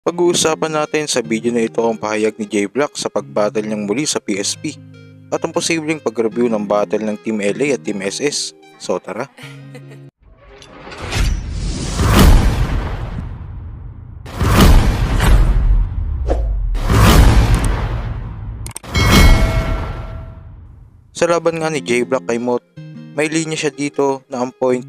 Pag-uusapan natin sa video na ito ang pahayag ni J-Block sa pag-battle niyang muli sa PSP at ang posibleng pag-review ng battle ng Team LA at Team SS. So tara! Sa laban nga ni J-Block kay Mot, may linya siya dito na ang point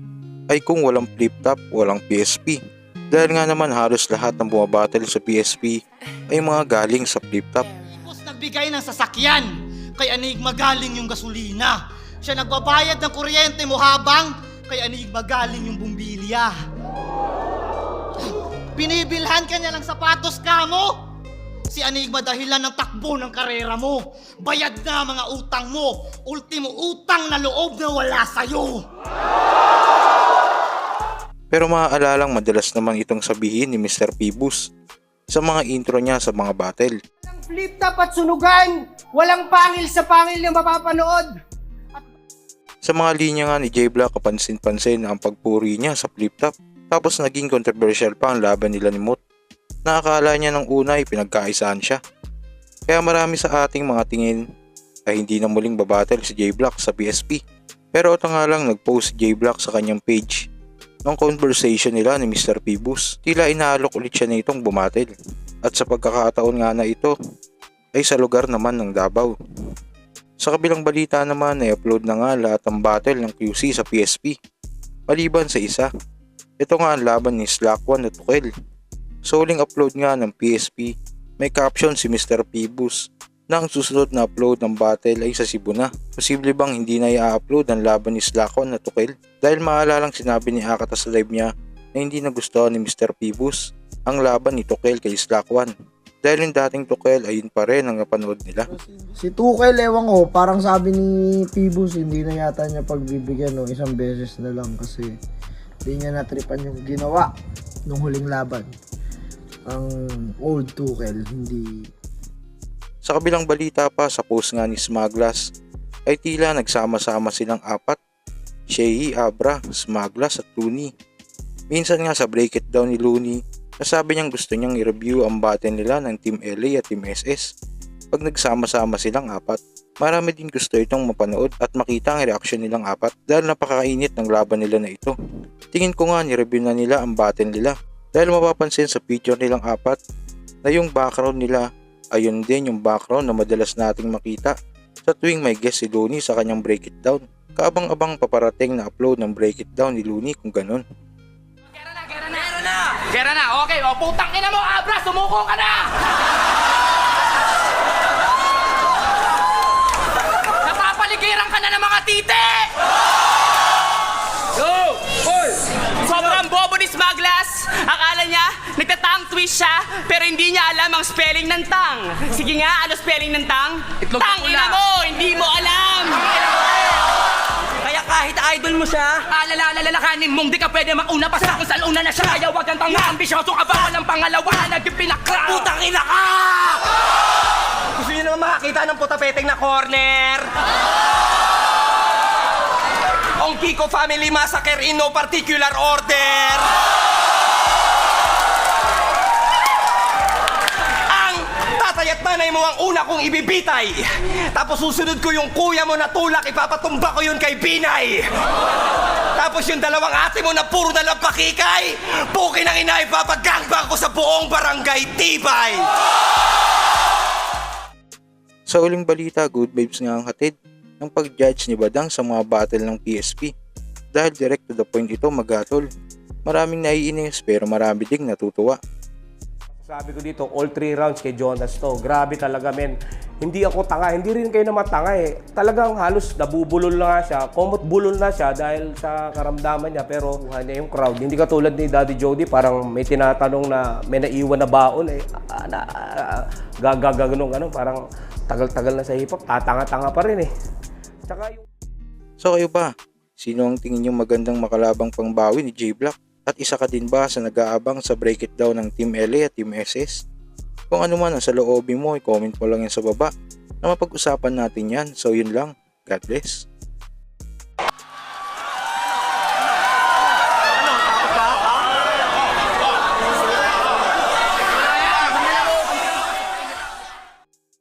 ay kung walang flip-top, walang PSP. Dahil nga naman halos lahat ng bumabattle sa PSP ay mga galing sa flip-top. Tapos nagbigay ng sasakyan. Kay Anig magaling yung gasolina. Siya nagbabayad ng kuryente mo habang kay Anig magaling yung bumbilya. Binibilhan ka niya ng sapatos ka mo. Si Anigma dahilan ng takbo ng karera mo. Bayad na mga utang mo. Ultimo utang na loob na wala sa'yo. Pero maaalalang madalas naman itong sabihin ni Mr. Pibus sa mga intro niya sa mga battle. Walang flip top at sunugan. Walang pangil sa pangil na mapapanood. Sa mga linya nga ni J-Block kapansin-pansin ang pagpuri niya sa flip-top tapos naging controversial pa ang laban nila ni Mot. Nakakala niya ng una ay pinagkaisahan siya. Kaya marami sa ating mga tingin ay hindi na muling babattle si J-Block sa PSP. Pero ito nga lang nag-post si J-Block sa kanyang page ng conversation nila ni Mr. Pibus. Tila inaalok ulit siya nitong bumatil. At sa pagkakataon nga na ito ay sa lugar naman ng Davao. Sa kabilang balita naman ay upload na nga lahat ng battle ng QC sa PSP. Maliban sa isa. Ito nga ang laban ni Slack 1 at Tukel. Sa huling upload nga ng PSP, may caption si Mr. Pibus na ang susunod na upload ng battle ay sa Cebu na. Posible bang hindi na i-upload ang laban ni Slack 1 at Tukel? Dahil maalalang sinabi ni Akata sa live niya na hindi nagustuhan ni Mr. Pibus ang laban ni Tukel kay 1. Dahil yung dating Tukel ayun pa rin ang napanood nila. Si Tukel, ewan ko, parang sabi ni Pibus, hindi na yata niya pagbibigyan no, isang beses na lang kasi hindi niya natripan yung ginawa nung huling laban. Ang old Tukel, hindi... Sa kabilang balita pa sa post nga ni Smaglas ay tila nagsama-sama silang apat, Shea, Abra, Smaglas at Looney. Minsan nga sa break it down ni Looney, nasabi niyang gusto niyang i-review ang battle nila ng Team LA at Team SS pag nagsama-sama silang apat. Marami din gusto itong mapanood at makita ang reaksyon nilang apat dahil napakainit ng laban nila na ito. Tingin ko nga ni-review na nila ang battle nila dahil mapapansin sa picture nilang apat na yung background nila ayun din yung background na madalas nating makita sa tuwing may guest si Looney sa kanyang Break It Down. Kaabang-abang paparating na upload ng Break It Down ni Looney kung ganun. Gera na, gera na. Gera na. Gera na. Okay, o putang ina mo, Abra, sumuko ka na. Napapaligiran ka na ng mga tite. Akala niya, nagtatang twist siya, pero hindi niya alam ang spelling ng tang. Sige nga, ano spelling ng tang? tang ina mo, hindi mo alam. Kaya kahit idol mo siya, alala-alalakanin mong di ka pwede mauna pa sa kung saan una na siya. Kaya wag kang tanga, ambisyoso ka ba? Walang pangalawa, naging pinakra. Putang ina ka! Gusto niyo naman makakita ng putapeteng na corner? Ang Kiko Family Massacre in no particular order. Tatay at nanay mo ang una kong ibibitay. Tapos susunod ko yung kuya mo na tulak, ipapatumba ko yun kay Binay. Tapos yung dalawang ate mo na puro na lang pakikay, pukin ang ina, ipapagangbang ko sa buong barangay Tibay. Sa uling balita, good vibes nga ang hatid ng pag-judge ni Badang sa mga battle ng PSP. Dahil direct to the point ito magatol. Maraming naiinis pero marami ding natutuwa. Sabi ko dito, all three rounds kay Jonas to. Grabe talaga, men. Hindi ako tanga. Hindi rin kayo naman tanga eh. Talagang halos nabubulol na nga siya. Komot bulol na siya dahil sa karamdaman niya. Pero kuha niya yung crowd. Hindi katulad ni Daddy Jody, parang may tinatanong na may naiwan na baon eh. Ah, na, ah, gagaganong ano, parang tagal-tagal na sa hip-hop. Tatanga-tanga pa rin eh. Tsaka yung... So kayo ba? Sino ang tingin yung magandang makalabang pangbawi ni J-Block? At isa ka din ba sa nag-aabang sa break it ng Team LA at Team SS? Kung ano man ang sa loobin mo, i-comment mo lang yan sa baba na mapag-usapan natin yan. So yun lang. God bless.